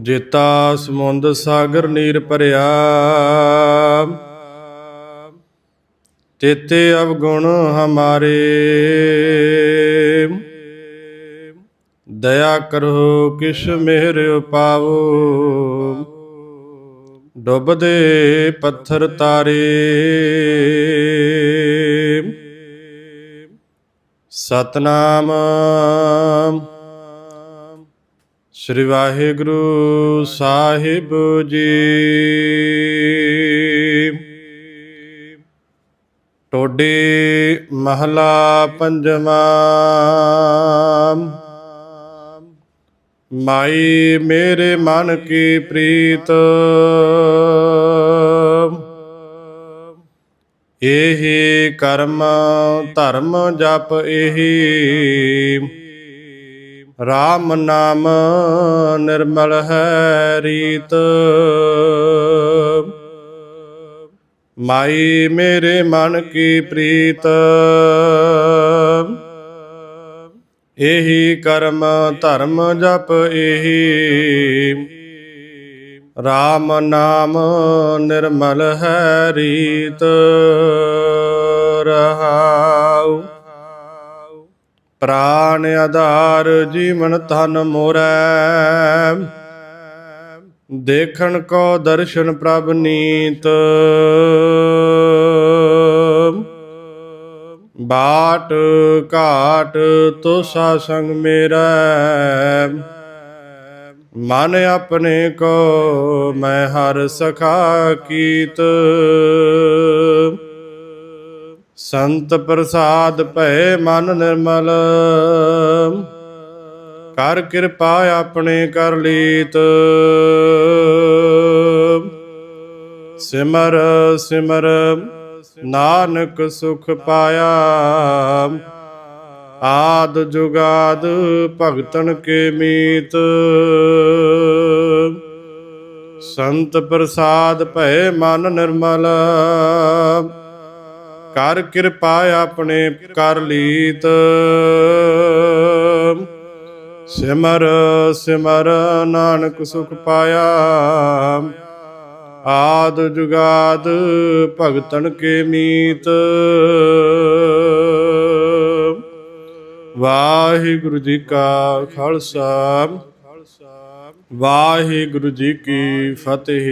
ਜੇਤਾ ਸਮੁੰਦ ਸਾਗਰ ਨੀਰ ਭਰਿਆ। ਤੇਤੇ ਅਵਗੁਣ ਹਮਾਰੇ। ਦਇਆ ਕਰੋ ਕਿਸ਼ ਮਿਹਰ ਉਪਾਵੋ ਡੁੱਬਦੇ ਪੱਥਰ ਤਾਰੇ। ਸਤਨਾਮ। ਸ੍ਰੀ ਵਾਹਿਗੁਰੂ ਸਾਹਿਬ ਜੀ। ਟੋਡੇ ਮਹਲਾ ਪੰਜਵਾਂ। ਮਾਈ ਮੇਰੇ ਮਨ ਕੀ ਪ੍ਰੀਤ। ਇਹੀ ਕਰਮ ਧਰਮ ਜਪ ਇਹੀ RAM ਨਾਮ ਨਿਰਮਲ ਹੈ ਰੀਤ। ਮਾਈ ਮੇਰੇ ਮਨ ਕੀ ਪ੍ਰੀਤ। ਇਹੀ ਕਰਮ ਧਰਮ ਜਪ ਇਹੀ। RAM ਨਾਮ ਨਿਰਮਲ ਹੈ ਰੀਤ। ਰਹਾਉ। ਪ੍ਰਾਨ ਆਧਾਰ ਜੀਵਨ ਤਨ ਮੋਰੈ। ਦੇਖਣ ਕੋ ਦਰਸ਼ਨ ਪ੍ਰਭ ਨੀਤ। ਬਾਟ ਘਾਟ ਤੋਸਾ ਸੰਗ ਮੇਰਾ। ਮਨ ਆਪਣੇ ਕੋ ਮੈਂ ਹਰ ਸਖਾ ਕੀਤ। ਸੰਤ ਪ੍ਰਸਾਦ ਭੈ ਮਨ ਨਿਰਮਲ। ਕਰ ਕਿਰਪਾ ਆਪਣੇ ਕਰ ਲੀਤ। ਸਿਮਰ ਸਿਮਰ, ਨਾਨਕ ਸੁਖ ਪਾਇਆ। ਆਦ ਜੁਗਾਦ ਭਗਤਨ ਕੇ ਮੀਤ। ਸੰਤ ਪ੍ਰਸਾਦ ਭੈ ਮਨ ਨਿਰਮਲ। ਕਰ ਕਿਰਪਾ ਆਪਣੇ ਕਰ ਲੀਤ। ਸਿਮਰ ਸਿਮਰ ਨਾਨਕ ਸੁਖ ਪਾਇਆ। ਆਦ ਜੁਗਾਦ ਭਗਤਨ ਕੇ ਮੀਤ। ਵਾਹਿਗੁਰੂ ਜੀ ਕਾ ਖਾਲਸਾ। ਵਾਹਿਗੁਰੂ ਜੀ ਕੀ ਫਤਿਹ।